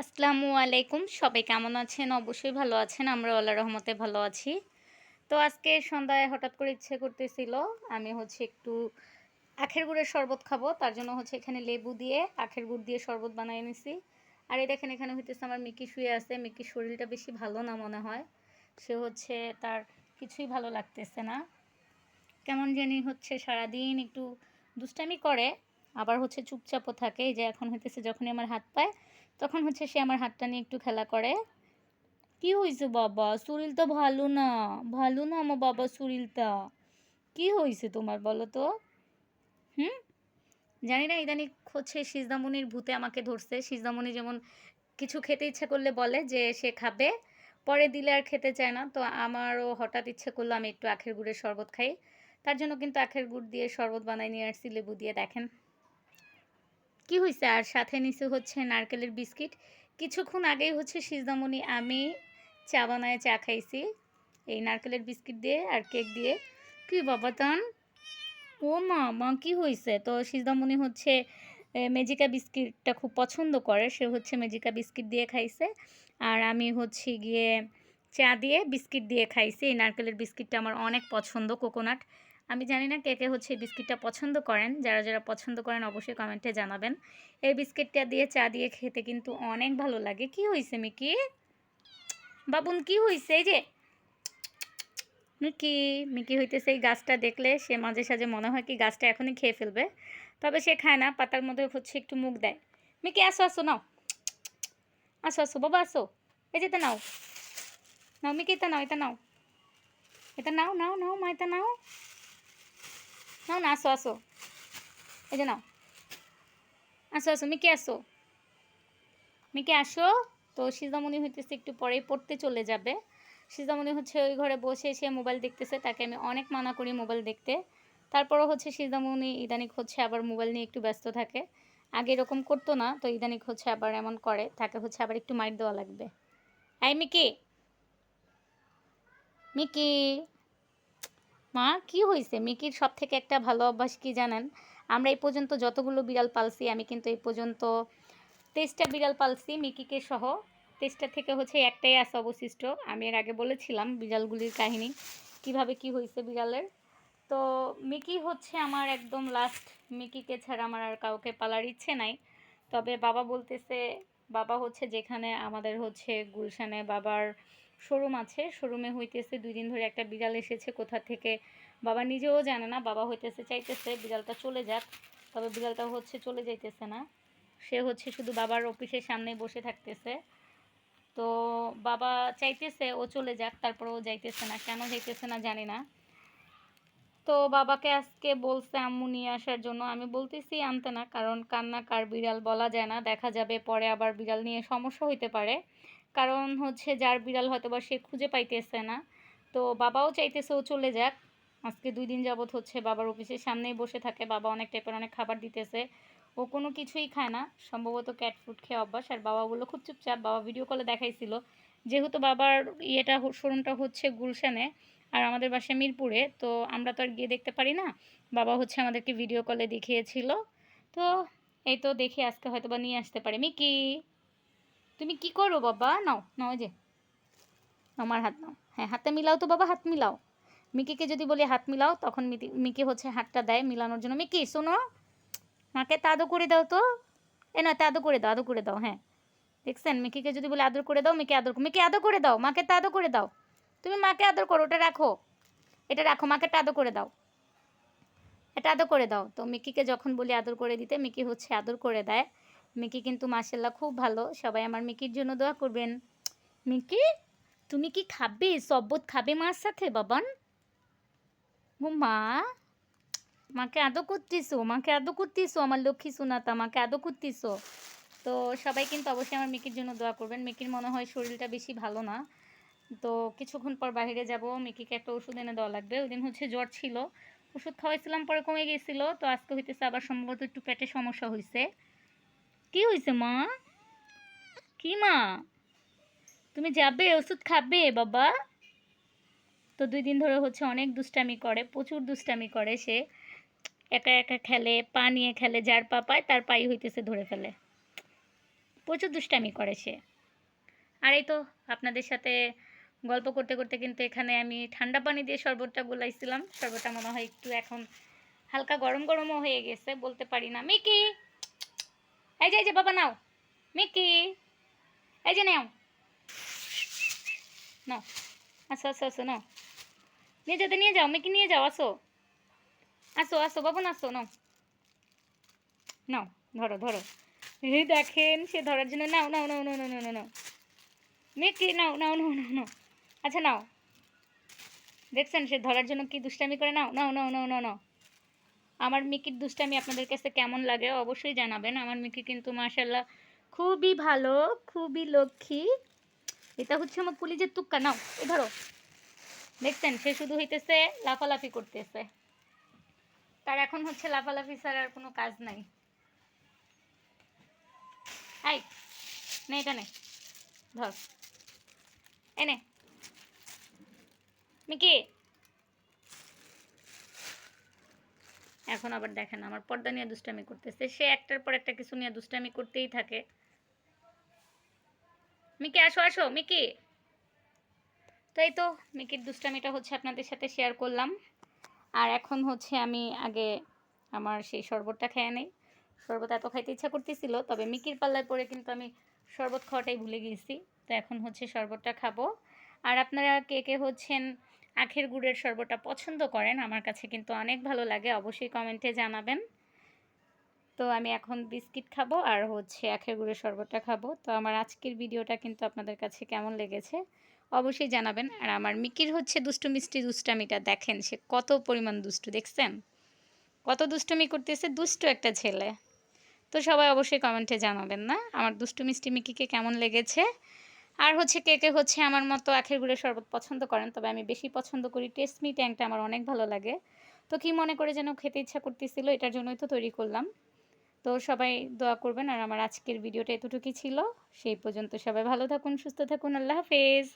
আসসালামু আলাইকুম। সবাই কেমন আছেন? অবশ্যই ভালো আছেন। আমরা আল্লাহ রহমতে ভালো আছি। তো আজকে সন্ধ্যায় হঠাৎ করে ইচ্ছে করতেছিল, আমি হচ্ছে একটু আখের গুড়ের শরবত খাব। তার জন্য হচ্ছে এখানে লেবু দিয়ে আখের গুড় দিয়ে শরবত বানিয়ে নিছি আর এই দেখেন, এখানে হইতেছে আমার মিকি শুয়ে আছে। মিকির শরীরটা বেশি ভালো না মনে হয়। সে হচ্ছে তার কিছুই ভালো লাগতেছে না। কেমন জানি হচ্ছে সারাদিন একটু দুষ্টামি করে। আবার হচ্ছে চুপচাপও থাকে, এই যে এখন হইতেছে যখনই আমার হাত পায়, তখন হচ্ছে সে আমার হাতটা নিয়ে একটু খেলা করে। কি হয়েছে বাবা? শরীর তো ভালো না। ভালো না আমার বাবা শরীরটা কি হয়েছে তোমার বলো তো? হুম? জানি না, ইদানি হচ্ছে সিজদামণির ভূতে আমাকে ধরছে। সিজদামণি যেমন কিছু খেতে ইচ্ছে করলে বলে যে সে খাবে, পরে দিলে আর খেতে চায় না। তো আমারও হঠাৎ ইচ্ছে করল আমি একটু আখের গুড়ের শরবত খাই। তার জন্য কিন্তু আখের গুড় দিয়ে শরবত বানাই নিয়ে আসছি, লেবু দিয়ে। দেখেন। কি হয়েছে আর সাথে নিচে হচ্ছে নারকেলের বিস্কিট। কিছুক্ষণ আগেই হচ্ছে সিজদামণি আমি চা বানায় চা খাইছি, এই নারকেলের বিস্কিট দিয়ে আর কেক দিয়ে। কি বাবা তান? ও মা মা কি হয়েছে তো সিজদামণি হচ্ছে মেজিকা বিস্কিটটা খুব পছন্দ করে, সে হচ্ছে মেজিকা বিস্কিট দিয়ে খাইছে। আর আমি হচ্ছে গিয়ে চা দিয়ে বিস্কিট দিয়ে খাইছি। এই নারকেলের বিস্কিটটা আমার অনেক পছন্দ, কোকোনাট। আমি জানি না কে কে হচ্ছে এই বিস্কিটটা পছন্দ করেন। যারা যারা পছন্দ করেন অবশ্যই কমেন্টে জানাবেন। এই বিস্কিটটা দিয়ে চা দিয়ে খেতে কিন্তু অনেক ভালো লাগে। কি হয়েছে মিকি? বাবুন, কি হয়েছে এই যে মিকি মিকি হইতেছে এই গাছটা দেখলে। সে মাঝে সাঝে মনে হয় কি গাছটা এখনই খেয়ে ফেলবে। তবে সে খায় না, পাতার মধ্যে হচ্ছে একটু মুখ দেয়। মিকি, আসো আসো, নাও। আসো আসো, বাবা, আসো। এই যে এটা নাও। নাও, মিকি, এটা নাও এটা নাও। এটা নাও নাও নাও, মা, এটা নাও। নাও না, আসো আসো। এই যে নাও। আসো আসো, মিকি, আসো। মিকে, আসো। তো সিজামণি হইতেছে একটু পরেই, পড়তে চলে যাবে। সিজামণি হচ্ছে ওই ঘরে বসে সে মোবাইল দেখতেছে, তাকে আমি অনেক মানা করি মোবাইল দেখতে। তারপরও হচ্ছে সিজামণি ইদানিক হচ্ছে আবার মোবাইল নিয়ে একটু ব্যস্ত থাকে। আগে এরকম করতো না, তো ইদানিক হচ্ছে আবার এমন করে, তাকে হচ্ছে আবার একটু মাইর দেওয়া লাগবে। আই মিকি! মিকি! মা, কি হয়েছে মিকির সব থেকে একটা ভালো অভ্যাস কি জানেন? আমরা এই পর্যন্ত যতগুলো বিড়াল পালছি, আমি কিন্তু এই পর্যন্ত তেইশটা বিড়াল পালছি, মিকিকে সহ। তেইশটা থেকে হচ্ছে একটাই আছে অবশিষ্ট। আমি এর আগে বলেছিলাম বিড়ালগুলির কাহিনী, কীভাবে কি হয়েছে বিড়ালের। তো মিকি হচ্ছে আমার একদম লাস্ট মিকিকে ছাড়া আমার আর কাউকে পালার ইচ্ছে নাই। তবে বাবা বলতেছে, বাবা হচ্ছে যেখানে আমাদের হচ্ছে গুলশানে বাবার শোরুম আছে। শোরুমে হইতেছে দুই দিন ধরে একটা বিড়াল এসেছে কোথা থেকে বাবা নিজেও জানে না, বাবা হইতেছে চাইতেছে বিড়ালটা চলে যাক, তবে বিড়ালটা হচ্ছে চলে যাইতেছে না। সে হচ্ছে শুধু বাবার অফিসের সামনেই বসে থাকতেছে। তো বাবা চাইতেছে ও চলে যাক, তারপর ও যাইতেছে না, কেন যাইতেছে না জানি না। তো বাবাকে আজকে বলছে আম্মু নিয়ে আসার জন্য, আমি বলতেছি আনতে না, কারণ কান্না কার বিড়াল বলা যায় না, দেখা যাবে পরে আবার বিড়াল নিয়ে সমস্যা হইতে পারে। কারণ হচ্ছে যার বিড়াল হয়তো বা সে খুঁজে পাইতেছে না। তো বাবাও চাইতেছে ও চলে যাক। আজকে দুই দিন যাবৎ হচ্ছে বাবার অফিসের সামনেই বসে থাকে। বাবা অনেক টাইপের অনেক খাবার দিতেছে। ও কোনো কিছুই খায় না। সম্ভবত ক্যাট ফুড খেয়ে অভ্যাস। আর বাবাগুলো খুব চুপচাপ, বাবা ভিডিও কলে দেখাইছিল। যেহেতু বাবার ইয়েটা শোরুমটা হচ্ছে গুলশানে আর আমাদের বাসা মিরপুরে, তো আমরা তো আর গিয়ে দেখতে পারি না। বাবা হচ্ছে আমাদেরকে ভিডিও কলে দেখিয়েছিল। তো এই তো দেখে আজকে হয়তো বা নিয়ে আসতে পারে। মিকি! তুমি কি করো বাবা? নাও নাও যে। আমার হাত নাও। হ্যাঁ হাতে মিলাও তো বাবা, হাত মিলাও। মিকিকে যদি বলি হাত মিলাও, তখন মিকি হচ্ছে হাতটা দেয় মিলানোর জন্য। মিকি, শোনো। মাকে তাদো করে দাও তো। এ না, তাদো করে দাও আদো করে দাও হ্যাঁ। দেখছেন? মিকিকে যদি বলে আদর করে দাও, মিকি আদর মিকি আদর করে দাও, মাকে তাদো করে দাও। তুমি মাকে আদর করো, ওটা রাখো। এটা রাখো, মাকে আদর করে দাও। এটা আদর করে দাও। তো মিকিকে যখন বলি আদর করে দিতে, মিকি হচ্ছে আদর করে দেয়। মিকি কিন্তু মাসাল্লাহ খুব ভালো। সবাই আমার মিকির জন্য দোয়া করবেন। মিকি, তুমি কি খাবে? সব্বত খাবে মার সাথে, বাবান? মা মাকে আদো করতেছো, মাকে আদো করতেছো, আমার লক্ষ্মী সোনাতা, মাকে আদো করতেছো। তো সবাই কিন্তু অবশ্যই আমার মিকির জন্য দোয়া করবেন। মিকির মনে হয় শরীরটা বেশি ভালো না। তো কিছুক্ষণ পর বাইরে যাব, মিকিকে একটা ওষুধ এনে দেওয়া লাগবে। ওই দিন হচ্ছে জ্বর ছিল। ওষুধ খাওয়াইছিলাম, পরে কমে গেছিল। তো আজকে হইতেছে আবার সম্ভবত একটু পেটে সমস্যা হয়েছে কি হয়েছে মা? কি মা? তুমি যাবে, ওষুধ খাবে বাবা। তো দুই দিন ধরে হচ্ছে অনেক দুষ্টামি করে, প্রচুর দুষ্টামি করে সে। একা একা খেলে, পা নিয়ে খেলে, যার পা পায় তার পাই হইতেছে ধরে ফেলে। প্রচুর দুষ্টামি করে সে। আর এই তো আপনাদের সাথে গল্প করতে করতে কিন্তু এখানে আমি ঠান্ডা পানি দিয়ে শরবতটা গুলাইছিলাম। শরবতটা মনে হয় একটু এখন হালকা গরম গরমও হয়ে গেছে, বলতে পারি না। মিকি! এই যে এই যে বাবা নাও মিকি এই যে নাও নাও আসো আসো আসো নাও নিয়ে যেতে নিয়ে যাও মিকি নিয়ে যাও আসো আসো আসো বাবু আসো নাও নাও ধরো ধরো এই দেখেন সে ধরার জন্য নাও নাও নাও নাও নাও নাও নাও মিকি নাও নাও নাও নাও নাও আচ্ছা নাও দেখছেন সে ধরার জন্য কি দুষ্টামি করে নাও নাও নাও নাও নাও নাও আমার মিকির দুষ্টামি আপনাদের কাছে কেমন লাগে অবশ্যই জানাবেন। আমার মিকি কিন্তু মাশাল্লাহ খুবই ভালো, খুবই লক্ষ্মী। এটা হচ্ছে আমার পুলিশের তুক্কা নাও এ ধরো। দেখছেন, সে শুধু হইতেছে লাফালাফি করতেছে। তার এখন হচ্ছে লাফালাফি ছাড়া আর কোনো কাজ নাই। এটা নে। ধর। এনে মিকি এখন আবার দেখেন, আমার পর্দা নিয়ে দুষ্টামি করতেছে। সে একটার পর একটা কিছু নিয়ে দুষ্টামি করতেই থাকে। মিকি, আসো আসো, মিকি। তো এই তো, মিকির দুষ্টামিটা হচ্ছে আপনাদের সাথে শেয়ার করলাম। আর এখন হচ্ছে আমি আগে আমার সেই শরবতটা খেয়ে নেই। শরবত এত খাইতে ইচ্ছা করতেছিল, তবে মিকির পাল্লায় পরে কিন্তু আমি শরবত খাওয়াটাই ভুলে গিয়েছি। তো এখন হচ্ছে শরবতটা খাব। আর আপনারা কে কে হচ্ছেন আখের গুড়ের শরবতটা পছন্দ করেন, আমার কাছে কিন্তু অনেক ভালো লাগে, অবশ্যই কমেন্টে জানাবেন। তো আমি এখন বিস্কিট খাব আর হচ্ছে আখের গুড়ের শরবতটা খাব। তো আমার আজকের ভিডিওটা কিন্তু আপনাদের কাছে কেমন লেগেছে অবশ্যই জানাবেন। আর আমার মিকির হচ্ছে দুষ্টু মিষ্টি দুষ্টামিটা, দেখেন সে কত পরিমাণ দুষ্টু, দেখছেন? কত দুষ্টুমি করতেছে, দুষ্টু একটা ছেলে। তো সবাই অবশ্যই কমেন্টে জানাবেন না। আমার দুষ্টু মিষ্টি মিকিকে কেমন লেগেছে? আর হচ্ছে কে কে হচ্ছে আমার মতো আখের গুড়ের শরবত পছন্দ করেন, তবে আমি বেশি পছন্দ করি টেস্টমি ট্যাংটা আমার অনেক ভালো লাগে। তো কি মনে করে যেন খেতে ইচ্ছা করতেছিল, এটার জন্যই তো তৈরি করলাম। তো সবাই দোয়া করবেন, আর আমার আজকের ভিডিওটা এতটুকুই ছিল। সেই পর্যন্ত সবাই ভালো থাকুন, সুস্থ থাকুন, আল্লাহ হাফেজ।